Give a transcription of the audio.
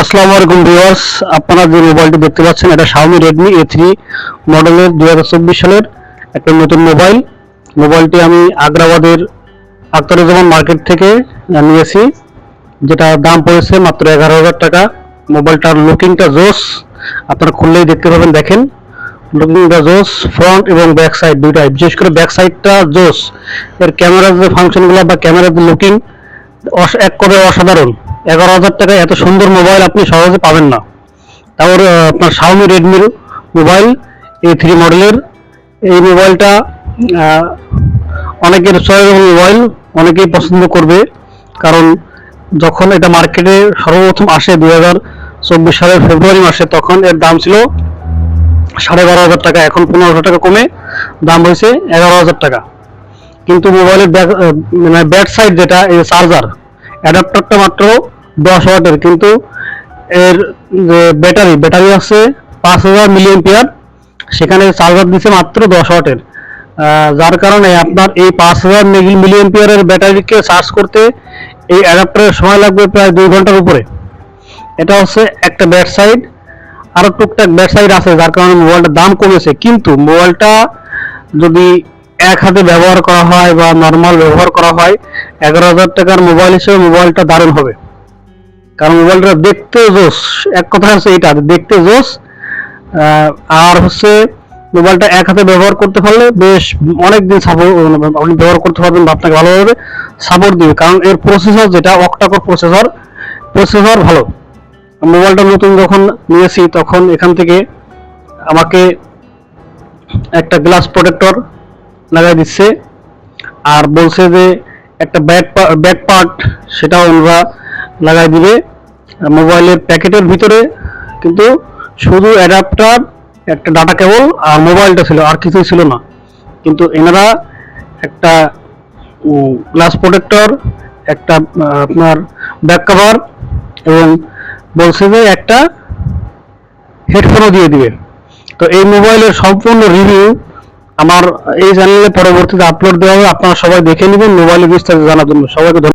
আসসালামু আলাইকুম ভিউয়ার্স, আপনারা যে মোবাইলটি দেখতে পাচ্ছেন, এটা Xiaomi Redmi A3 মডেলের দু হাজার চব্বিশ সালের একটা নতুন মোবাইল। মোবাইলটি আমি আগ্রাবাদের আখতারুজ্জামান মার্কেট থেকে নিয়েছি, যেটা দাম পড়েছে মাত্র এগারো হাজার টাকা। মোবাইলটার লুকিংটা জোস, আপনারা খুললেই দেখতে পাবেন, দেখেন। লুকিংটা জোস ফ্রন্ট এবং ব্যাক সাইড দুইটাই। বিশেষ করে ব্যাক সাইডটা জোস। এর ক্যামেরার যে ফাংশনগুলো বা ক্যামেরার যে লুকিং এক করে অসাধারণ। এগারো হাজার টাকায় এত সুন্দর মোবাইল আপনি সহজে পাবেন না। তারপর আপনার শাওমি রেডমির মোবাইল এ থ্রি মডেলের এই মোবাইলটা অনেকের চয়েসেবল মোবাইল অনেকেই পছন্দ করবে। কারণ, যখন এটা মার্কেটে সর্বপ্রথম আসে দুই হাজার চব্বিশ সালের ফেব্রুয়ারি মাসে, তখন এর দাম ছিল সাড়ে বারো হাজার টাকা। এখন পনেরো হাজার টাকা কমে দাম হয়েছে এগারো হাজার টাকা। কিন্তু মোবাইলের ব্যাক মানে ব্যাক সাইড যেটা, এই চার্জার অ্যাডাপ্টারটা মাত্র দশ ওয়াটের, কিন্তু এর যে ব্যাটারি ব্যাটারি আছে পাঁচ হাজার মিলিয়ন পেয়ার সেখানে চার্জার দিচ্ছে মাত্র দশ ওয়াটের। যার কারণে আপনার এই পাঁচ হাজার মিলিয়ন পেয়ারের ব্যাটারিকে চার্জ করতে এই অ্যাডাপ্টারের সময় লাগবে প্রায় দুই ঘণ্টার উপরে। এটা হচ্ছে একটা ব্যাক সাইড আরও টুকটাক ব্যাক সাইড আছে, যার কারণে মোবাইলটার দাম কমেছে। কিন্তু মোবাইলটা যদি এক হাতে ব্যবহার করা হয় বা নর্মাল ব্যবহার করা হয়, এগারো হাজার টাকার মোবাইল হিসেবে মোবাইলটা দারুণ হবে। কারণ মোবাইলটা দেখতে জোস, এক কথা হচ্ছে এটা দেখতে জোস। আর হচ্ছে মোবাইলটা এক হাতে ব্যবহার করতে পারলে বেশ অনেক দিন সাপোর্ট আপনি ব্যবহার করতে পারবেন বা আপনাকে ভালোভাবে সাপোর্ট দিবে। কারণ এর প্রসেসর যেটা অক্টাকোর প্রসেসর প্রসেসর ভালো। মোবাইলটা নতুন যখন নিয়েছি, তখন এখান থেকে আমাকে একটা গ্লাস প্রোটেক্টর লাগাই দিচ্ছে। আর বলছে যে একটা ব্যাক ব্যাক পার্ট সেটাও ওনারা লাগাই দিবে। মোবাইলের প্যাকেটের ভিতরে কিন্তু শুধু অ্যাডাপ্টার একটা ডাটা কেবল আর মোবাইলটা ছিল, আর কিছুই ছিল না। কিন্তু এনারা একটা গ্লাস প্রোটেক্টর একটা আপনার ব্যাক কভার এবং বলছে যে একটা হেডফোনও দিয়ে দিবে। তো এই মোবাইলের সম্পূর্ণ রিভিউ আমার এই চ্যানেলে পরবর্তীতে আপলোড দেওয়া হবে। আপনারা সবাই দেখে নেবেন মোবাইলের বিস্তারিত জানার জন্য। সবাইকে